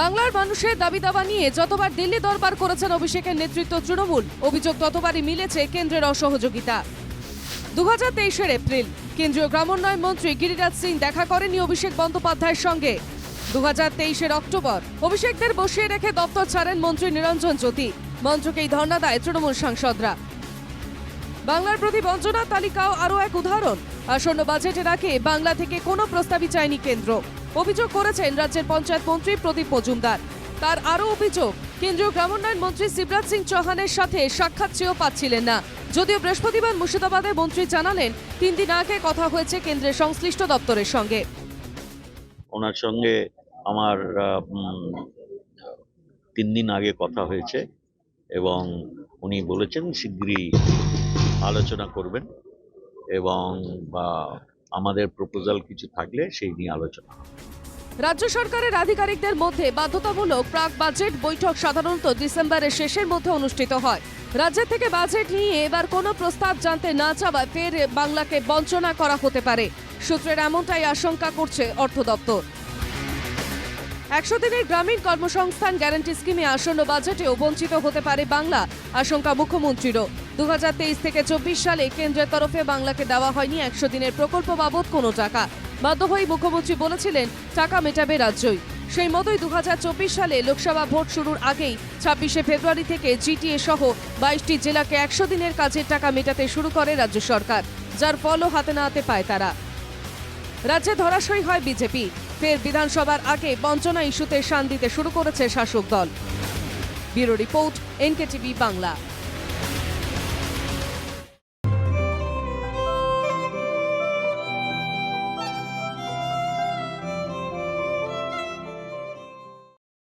বাংলার মানুষের দাবি দাবা নিয়ে যতবার দিল্লি দরবার করেছেন অভিষেকের নেতৃত্ব তৃণমূল, অভিযোগ ততবারই মিলেছে কেন্দ্রের অসহযোগিতা। দু হাজার এপ্রিল, কেন্দ্রীয় গ্রামোন্নয়ন মন্ত্রী গিরিরাজ সিং দেখা করেনি অভিষেক বন্দ্যোপাধ্যায়ের সঙ্গে। দু হাজার অক্টোবর, অভিষেকদের বসিয়ে রেখে দপ্তর ছাড়েন মন্ত্রী নিরঞ্জন জ্যোতি। মন্ত্রকেই ধর্ণা দেয় তৃণমূল সাংসদরা। বাংলার প্রতি বঞ্চনার তালিকাও আরও এক উদাহরণ। আসন্ন বাজেটে রাখে বাংলা থেকে কোনো প্রস্তাবই চায়নি কেন্দ্র। অভিযোগ করেছেন রাজ্যের পঞ্চায়েত মন্ত্রী প্রদীপ মজুমদার। তার আরও অভিযোগ, কেন্দ্রীয় গ্রামোন্নয়ন মন্ত্রী শিবরাজ সিং চৌহানের সাথে সাক্ষাৎ চেয়েও পাচ্ছিলেন না। যদিও বৃহস্পতিবার মুর্শিদাবাদে মন্ত্রী জানালেন, তিন দিন আগে কথা হয়েছে কেন্দ্রের সংশ্লিষ্ট দপ্তরের সঙ্গে। ওনার সঙ্গে আমার তিন দিন আগে কথা হয়েছে এবং উনি বলেছেন, শিগগিরই আলোচনা করবেন এবং বা আমাদের প্রপোজাল কিছু থাকলে সেই নিয়ে আলোচনা রাজ্য সরকারের আধিকারিকদের মধ্যে বাধ্যতামূলক প্রাক বাজেট বৈঠক সাধারণত ডিসেম্বরের শেষের মধ্যে অনুষ্ঠিত হয়। রাজ্যের থেকে বাজেট নিয়ে এবার কোনো প্রস্তাব জানতে না চাওয়ায় ফের বাংলাকে বঞ্চনা করা হতে পারে। সূত্রের এমনটাই আশঙ্কা করছে অর্থ দপ্তর। একশো দিনের গ্রামীণ কর্মসংস্থান গ্যারান্টি স্কিমে আসন্ন বাজেটেও বঞ্চিত হতে পারে বাংলা, আশঙ্কা মুখ্যমন্ত্রীরও। দু হাজার তেইশ থেকে চব্বিশ সালে কেন্দ্রের তরফে বাংলাকে দেওয়া হয়নি একশো দিনের প্রকল্প বাবদ কোনো টাকা। বাধ্য হয়ে মুখ্যমন্ত্রী বলেছিলেন, টাকা মেটাবে রাজ্যই। সেই মতোই দু হাজার চব্বিশ সালে লোকসভা ভোট শুরুর আগেই ছাব্বিশে ফেব্রুয়ারি থেকে জিটিএ সহ বাইশটি জেলাকে একশো দিনের কাজের টাকা মেটাতে শুরু করে রাজ্য সরকার, যার ফলও হাতে না হাতে পায় তারা। রাজ্যে ধরাশয়ী হয় বিজেপি। ফের বিধানসভার আগে বঞ্চনা ইস্যুতে শান দিতে শুরু করেছে শাসক দল। Bureau report, NKTV Bangla.